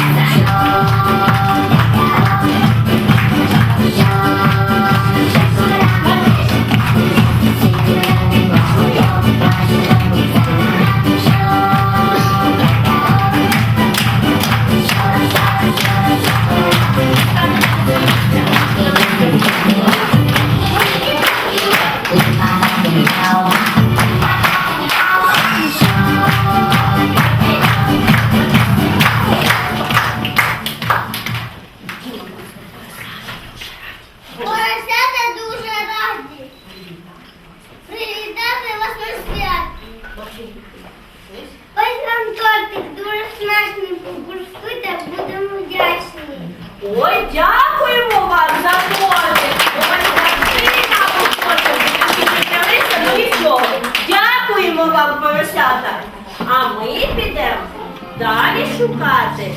Bye. Ой, дякуємо вам за торти. до нічого. Дякуємо вам, поросята. А ми підемо далі шукати.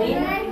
Bị.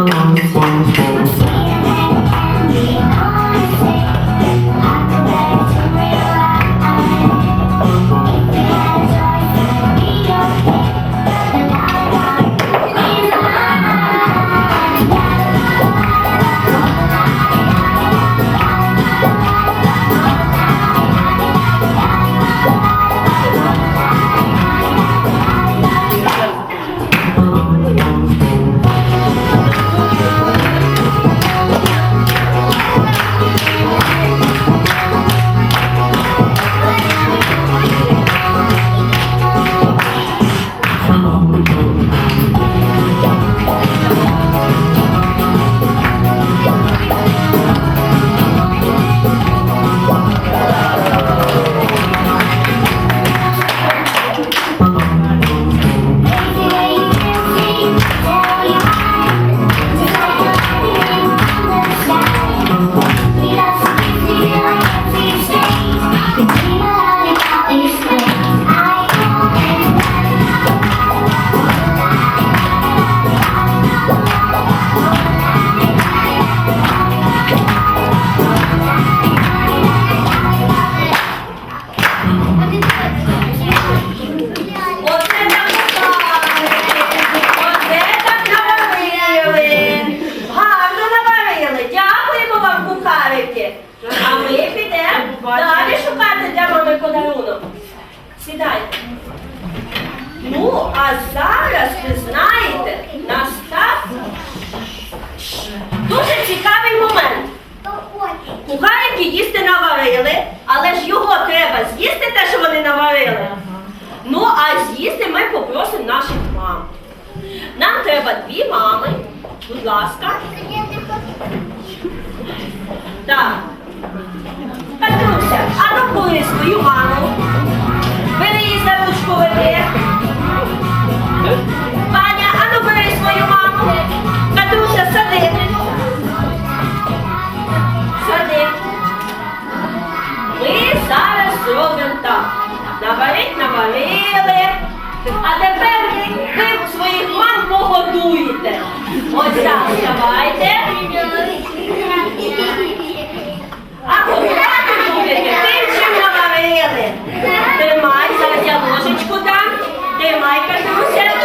Oh. рахує свою маму. Бери її за ручку веде. Ваня, а ну бери свою маму. Катруся, сади. Сади. Ми зараз робимо так. Наварить, наварили. А тепер ви своїх мам погодуєте. Ось так, давайте. А Entendi, meu nome é Helena. Demais, ela é aluna, a gente cuidar. Demais, para que céu.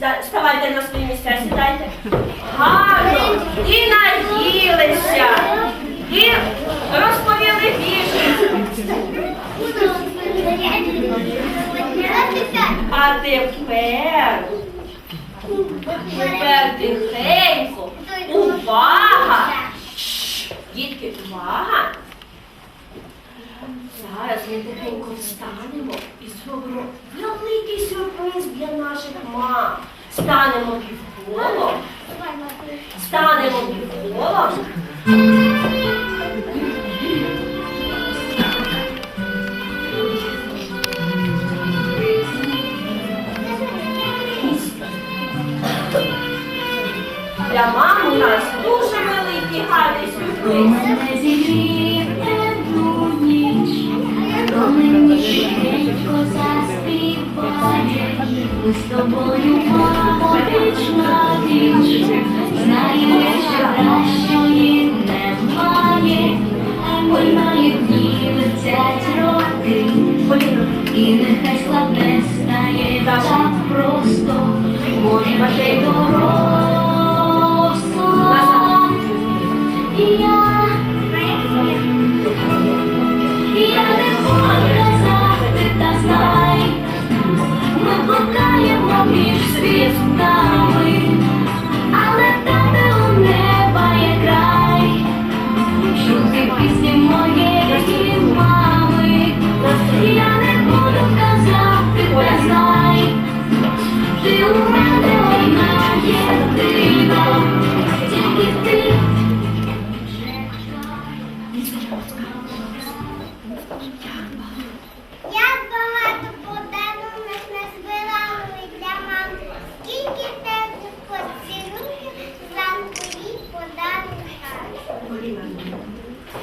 місця, ставайте на свої місця, сідайте. Гарно і наїлися, і розповіли більше. А тепер, тепер тихенько, увага! Дітки, увага! Зараз ми тихенько встанемо і зробимо великий сюрприз для наших мам станемо півколом, станемо півколом. Для мам у нас дуже великий гарний сюрприз. Коли мені швидко застиг, ми з тобою мамо, вічна віч, знаю, що кращої немає, минають дні летять роки, і нехай складне стає так просто, може бажай дорога.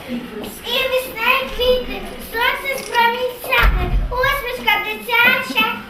і весна квіти, сонце з промінцями, усмішка дитяча.